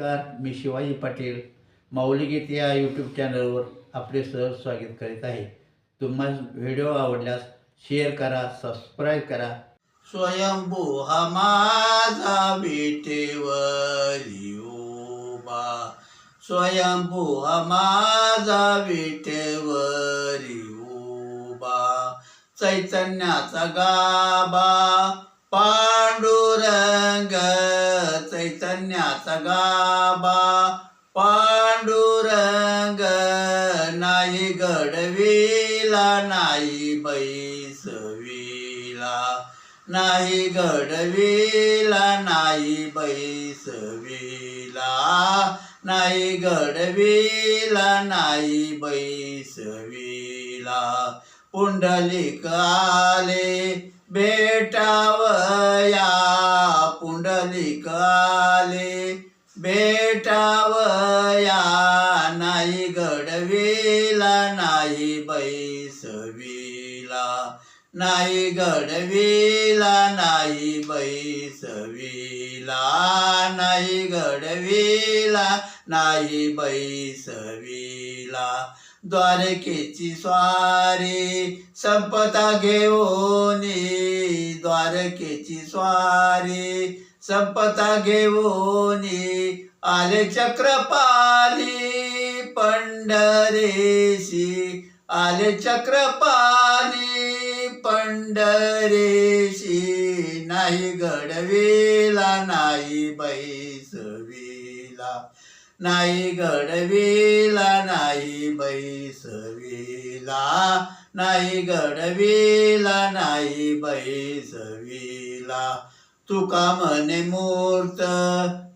नमस्कार मी शिवाजी पाटील. माऊलीगीत या यूट्यूब चॅनलवर आपले सहज स्वागत करीत आहे. तुम्हाला व्हिडिओ आवडल्यास शेअर करा सबस्क्राईब करा. स्वयंभू हा माझा विटेवरी उभा. स्वयंभू हा माझा विटेवरी उभा. चैतन्याचा गाबा पांडुरंग चैतन्याचा गाबा पांडुरंग नाही घडविला नाही बैसविला. नाही घडविला नाही बैसविला. नाही घडविला नाही बैसविला. पुंडलिक आले भेटावया पुंड निकाले भेटावया नाही घडविला नाही बैसविला नाही घडविला नाही बैसविला नाही घडविला नाही बैसविला. द्वारकेची स्वारी संपता घेऊन द्वारकेची स्वारी संपता घेऊन आले चक्रपाली पंढरेशी. आले चक्रपाली पंढरेशी. नाही घडविला नाही बैसविला नाही घडविला नाही बैसविला. नाही घडविला नाही बैसविला. तुका म्हणे मूर्त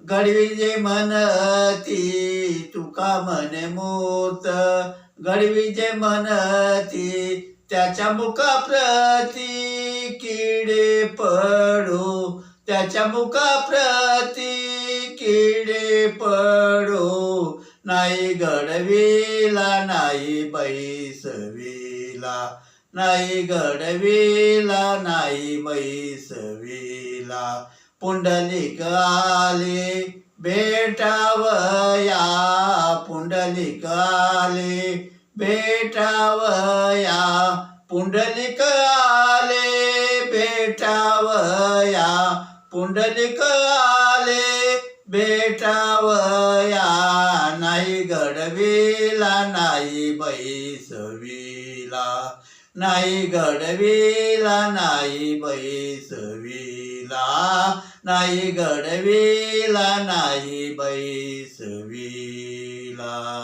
घडवी जे म्हणती. तुका म्हणे मूर्त घडवी जे म्हणती. त्याच्या मुखाप्रती किडे पडू. त्याच्या मुखाप्रती पडो नाही घडविला नाही बैसविला नाही घडविला नाही बैसविला पुंडलिक आले भेटावया. पुंडलिक आले भेटावया. पुंडलिक आले बेटावया पुंडलिक आले बेटावया नाही घडविला नाही बैसविला. नाही घडविला नाही बैसविला. नाही घडविला नाही बैसविला.